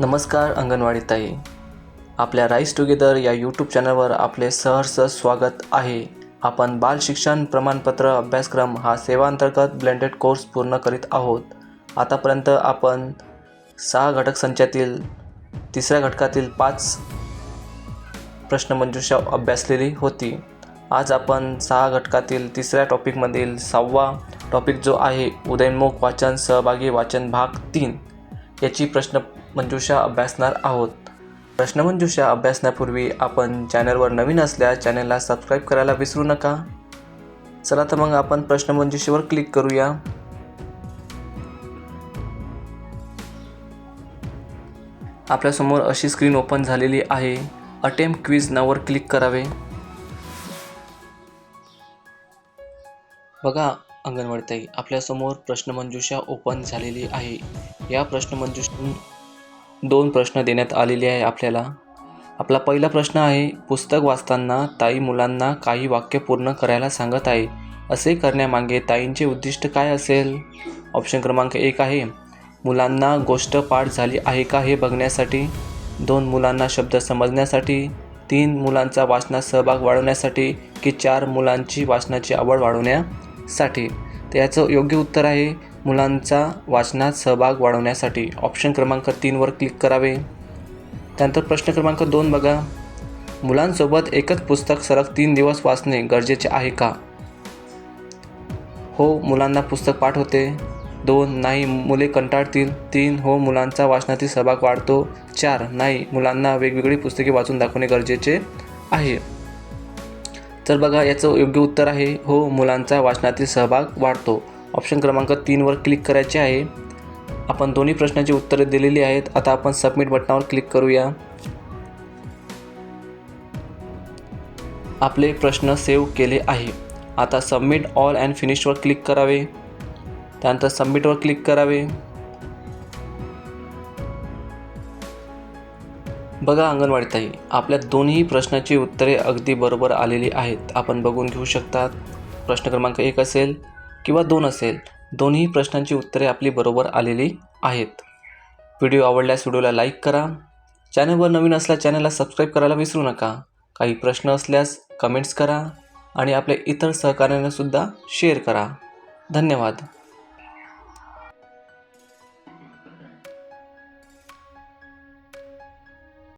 नमस्कार अंगणवाडी ताई. आपल्या राईस टुगेदर या यूट्यूब चॅनलवर आपले सहर्ष स्वागत आहे. आपण बाल शिक्षण प्रमाणपत्र अभ्यासक्रम हा सेवांतर्गत ब्लेंडेड कोर्स पूर्ण करीत आहोत. आतापर्यंत आपण सहा घटक संचातील तिसऱ्या घटकातील पाच प्रश्नमंजुषा अभ्यासलेली होती. आज आपण सहा घटकातील तिसऱ्या टॉपिकमधील सहावा टॉपिक जो आहे उदयनमुख वाचन सहभागी वाचन भाग तीन. याची प्रश्न मंजुषा अभ्यासणार आहोत. प्रश्नमंजुषा अभ्यासण्यापूर्वी आपण चॅनलवर नवीन असल्यास चॅनलला सबस्क्राईब करायला विसरू नका. चला तर मग आपण प्रश्नमंजुषेवर क्लिक करूया. आपल्यासमोर अशी स्क्रीन ओपन झालेली आहे. अटेम्प क्विज नावर क्लिक करावे. बघा अंगणवाडीताई आपल्यासमोर प्रश्नमंजुषा ओपन झालेली आहे. या प्रश्नमंजुषेतून दोन प्रश्न देण्यात आलेले आहे आपल्याला. आपला पहिला प्रश्न आहे पुस्तक वाचताना ताई मुलांना काही वाक्य पूर्ण करायला सांगत आहे. असे करण्यामागे ताईंचे उद्दिष्ट काय असेल? ऑप्शन क्रमांक एक आहे मुलांना गोष्ट पाठ झाली आहे का हे बघण्यासाठी? दोन मुलांना शब्द समजण्यासाठी? तीन मुलांचा वाचनात सहभाग वाढवण्यासाठी? की चार मुलांची वाचनाची आवड वाढवण्यासाठी? तर याचं योग्य उत्तर आहे मुलांचा वाचनात सहभाग वाढवण्यासाठी ऑप्शन क्रमांक तीनवर क्लिक करावे. त्यानंतर प्रश्न क्रमांक दोन बघा. मुलांसोबत एकच पुस्तक सलग तीन दिवस वाचणे गरजेचे आहे का? हो मुलांना पुस्तक पाठ होते दोन नाही मुले कंटाळतील. तीन हो मुलांचा वाचनातील सहभाग वाढतो. चार नाही मुलांना वेगवेगळी पुस्तके वाचून दाखवणे गरजेचे आहे. तर बघा याचं योग्य उत्तर आहे. हो मुलांचा वाचनातील सहभाग वाढतो. ऑप्शन क्रमांक तीनवर क्लिक करायचे आहे. आपण दोन्ही प्रश्नांची उत्तरे दिलेली आहेत. आता आपण सबमिट बटनावर क्लिक करूया. आपले प्रश्न सेव्ह केले आहे. आता सबमिट ऑल अँड फिनिशवर क्लिक करावे. त्यानंतर सबमिटवर क्लिक करावे. बघा अंगणवाडीताई आपल्या दोन्ही प्रश्नाची उत्तरे अगदी बरोबर आलेली आहेत. आपण बघून घेऊ शकतात. प्रश्न क्रमांक एक असेल किंवा दोन असेल दोन्ही प्रश्नांची उत्तरे आपली बरोबर आलेली आहेत. व्हिडिओ आवडल्यास व्हिडिओला लाईक करा. चॅनलवर नवीन असल्यास चॅनलला सबस्क्राईब करायला विसरू नका. काही प्रश्न असल्यास कमेंट्स करा आणि आपल्या इतर सहकार्यांनासुद्धा शेअर करा. धन्यवाद.